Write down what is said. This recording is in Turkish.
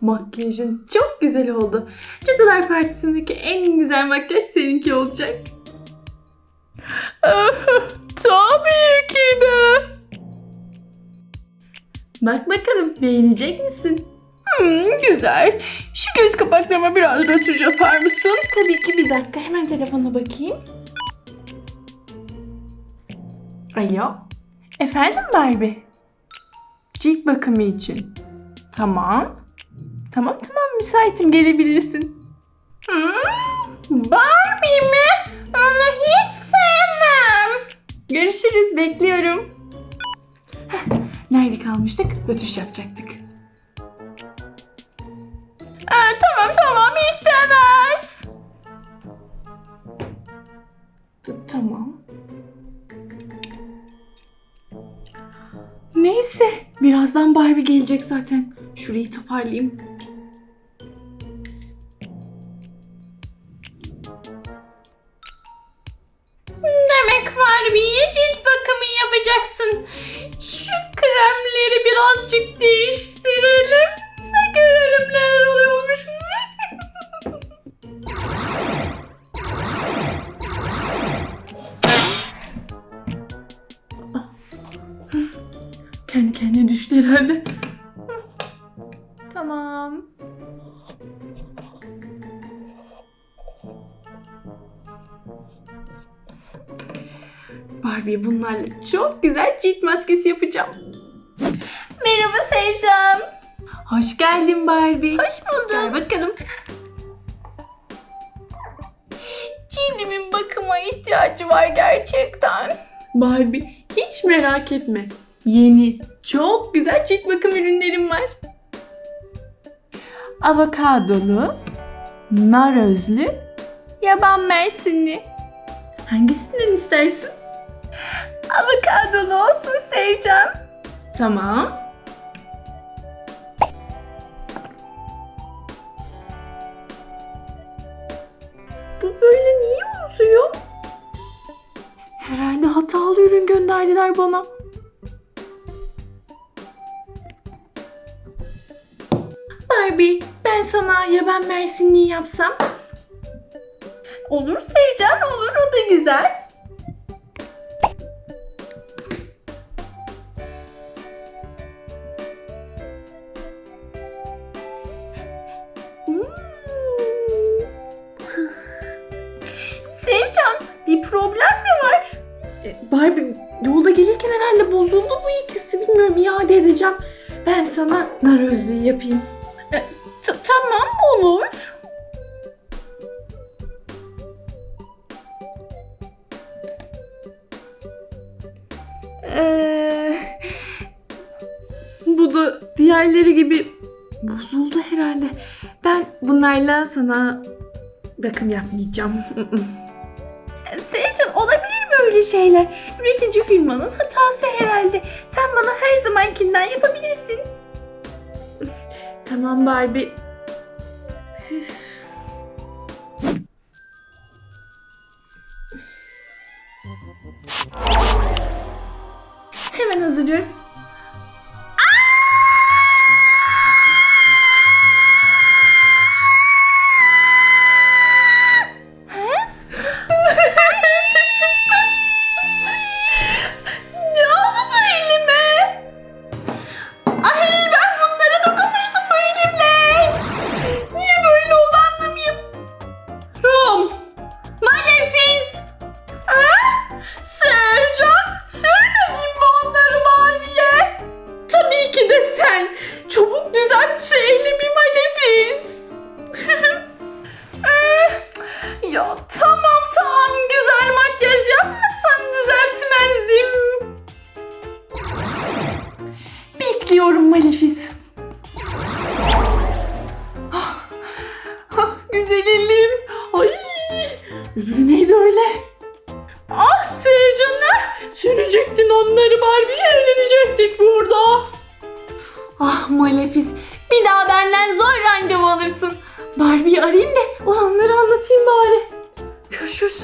Makyajın çok güzel oldu. Cadılar Partisi'ndeki en güzel makyaj seninki olacak. Tabii ki de. Bak bakalım beğenecek misin? Hmm, güzel. Şu göz kapaklarıma biraz rötuş yapar mısın? Tabii ki bir dakika. Hemen telefona bakayım. Alo. Efendim Barbie? Cilt bakımı için. Tamam. Tamam tamam müsaitim gelebilirsin. Hmm, Barbie mi? Onu hiç sevmem. Görüşürüz bekliyorum. Nerede kalmıştık? Rötuş yapacaktık. Aa, tamam tamam istemez. T- Tamam. Neyse, birazdan Barbie gelecek zaten. Şurayı toparlayayım. Kendi kendine düştü herhalde. Tamam. Barbie bunlarla çok güzel cilt maskesi yapacağım. Merhaba Sevcan. Hoş geldin Barbie. Hoş bulduk. Gel bakalım. Cildimin bakıma ihtiyacı var gerçekten. Barbie hiç merak etme. Yeni çok güzel cilt bakım ürünlerim var. Avokadolu, nar özlü, yaban mersinli. Hangisinden istersin? Avokadolu olsun Sevcan. Tamam. Bu böyle niye uzuyor? Herhalde hatalı ürün gönderdiler bana. Barbie, ben sana yaban mersinliği yapsam. Olur Sevcan, olur o da güzel. Hmm. Sevcan, bir problem mi var? E, Barbie, yolda gelirken herhalde bozuldu bu ikisi. Bilmiyorum, iade edeceğim. Ben sana nar özlüğü yapayım. Tamam, olur. Ee, bu da diğerleri gibi bozuldu herhalde. Ben bunlarla sana bakım yapmayacağım. Sevcan olabilir böyle şeyler. Üretici firmanın hatası herhalde. Sen bana her zamankinden yapabilirsin. Tamam Barbie. Üf. Hemen hazırlıyorum. Sercan sürmedin mi onları Barbie'ye? Tabii ki de sen. Çabuk düzelt şu elimi Malefiz. Ya tamam tamam güzel makyaj yapmasan düzeltmezdim. Bekliyorum Malefiz. Ah, ah. Ay, öbürü neydi öyle? Ah Sevcan'a sürecektin onları Barbie evlenecektik burada. Ah Malefiz bir daha benden zor randevu alırsın. Barbie'yi arayayım da olanları anlatayım bari. Görüşürüz.